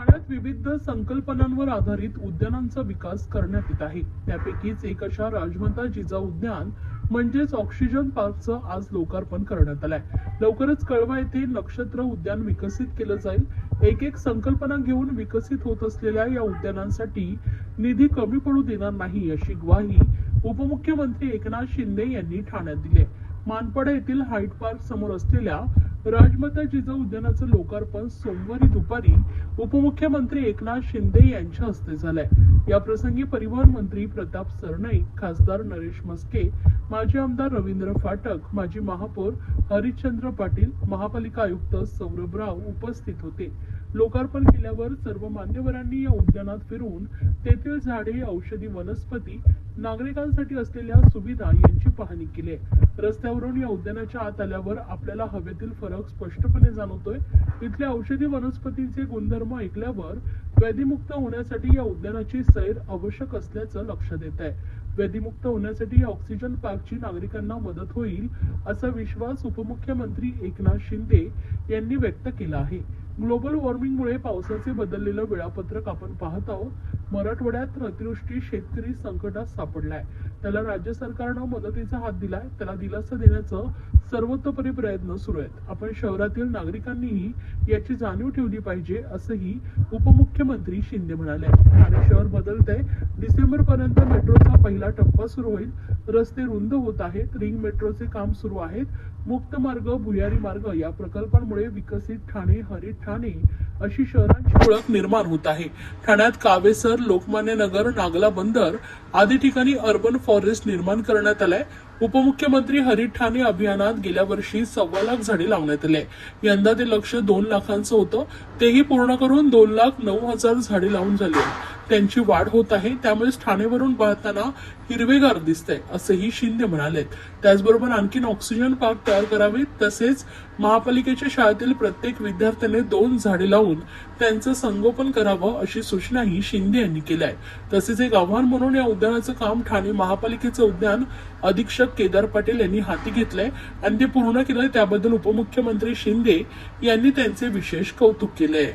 ठाण्यात विविध संकल्पनांवर आधारित उद्यानांचा विकास करण्यात येत आहे. त्यापैकीच एक अशा राजमाता जिजाऊ उद्यान म्हणजेच ऑक्सिजन पार्कचं आज लोकार्पण करण्यात आलंय. लवकरच कळवा येथे नक्षत्र उद्यान विकसित केलं जाईल. एक एक संकल्पना घेऊन विकसित होत असलेल्या या उद्यानांसाठी निधी कमी पडू देणार नाही अशी ग्वाही उपमुख्यमंत्री एकनाथ शिंदे यांनी ठाण्यात दिली मानपडा येथील हाईट पार्क समोर असलेल्या राजमाता जिजाऊ उद्यानाचं लोकार्पण सोमवारी दुपारी उपमुख्यमंत्री एकनाथ शिंदे यांच्या हस्ते झालंय. याप्रसंगी परिवहन मंत्री प्रताप सरनाईक खासदार नरेश मस्के माजी आमदार रवींद्र फाटक माजी महापौर हरिश्चंद्र पाटील महापालिका आयुक्त सौरभ राव उपस्थित होते. लोकार्पण केल्यावर सर्व मान्यवरांनी या उद्यानात फिरून तेथील झाडे औषधी वनस्पती नागरिकांसाठी असलेल्या सुविधा यांची पाहणी केली आहे. रस्त्यावरून या उद्यानाच्या आत आल्यावर आपल्याला हवेतील फरक स्पष्टपणे जाणवतोय. इथल्या औषधी वनस्पतींचे गुणधर्म ऐकल्यावर व्याधीमुक्त होण्यासाठी या उद्यानाची सैर आवश्यक असल्याचं लक्षात येत आहे. व्याधीमुक्त होण्यासाठी या ऑक्सिजन पार्कची नागरिकांना मदत होईल असा विश्वास उपमुख्यमंत्री एकनाथ शिंदे यांनी व्यक्त केला आहे. ग्लोबल वॉर्मिंगमुळे पावसाचे बदललेलं वेळापत्रक आपण पाहत आहोत. मराठवाड्यात अतिवृष्टी शेतकरी संकटात सापडलाय. त्याला राज्य सरकारनं मदतीचा हात दिलाय. त्याला दिलासा देण्याचं सर्वतोपरी प्रयत्न सुरू आहेत. आपण शहरातील नागरिकांनीही याची जाणीव ठेवली पाहिजे असंही उपमुख्यमंत्री शिंदे म्हणाले. ठाणे शहर बदलत आहे डिसेंबर पर्यंत मेट्रोचा पहिला टप्पा सुरू होईल. रस्ते रुंद होत आहेत. रिंग मेट्रोचे काम सुरू आहेत. मुक्त मार्ग भुयारी मार्ग या प्रकल्पांमुळे विकसित ठाणे हरित ठाणे अशी शहरांची ओळख निर्माण होत आहे. ठाण्यात कावेसर लोकमान्य नगर नागला बंदर आदी ठिकाणी अर्बन फॉरेस्ट निर्माण करण्यात आलंय. उपमुख्यमंत्री हरित ठाणे अभियानात गेल्या वर्षी सव्वा लाख झाडे लावण्यात आले. यंदा ते लक्ष दोन लाखांचं होतं. तेही पूर्ण करून दोन लाख नऊ हजार झाडे लावून झाली आहेत. त्यांची वाढ होत आहे त्यामुळे ठाणेवरून पाहताना हिरवेगार दिसतंय असंही शिंदे म्हणाले त्याचबरोबर आणखीन ऑक्सिजन पार्क तयार करावेत तसेच महापालिकेच्या शाळेतील प्रत्येक विद्यार्थ्याने दोन झाडे लावून त्यांचं संगोपन करावं अशी सूचनाही शिंदे यांनी केली आहे तसेच एक आव्हान म्हणून या उद्यानाचं काम ठाणे महापालिकेचं उद्यान अधीक्षक केदार पाटील यांनी हाती घेतलंय आणि ते पूर्ण केलंय त्याबद्दल उपमुख्यमंत्री शिंदे यांनी त्यांचे विशेष कौतुक केले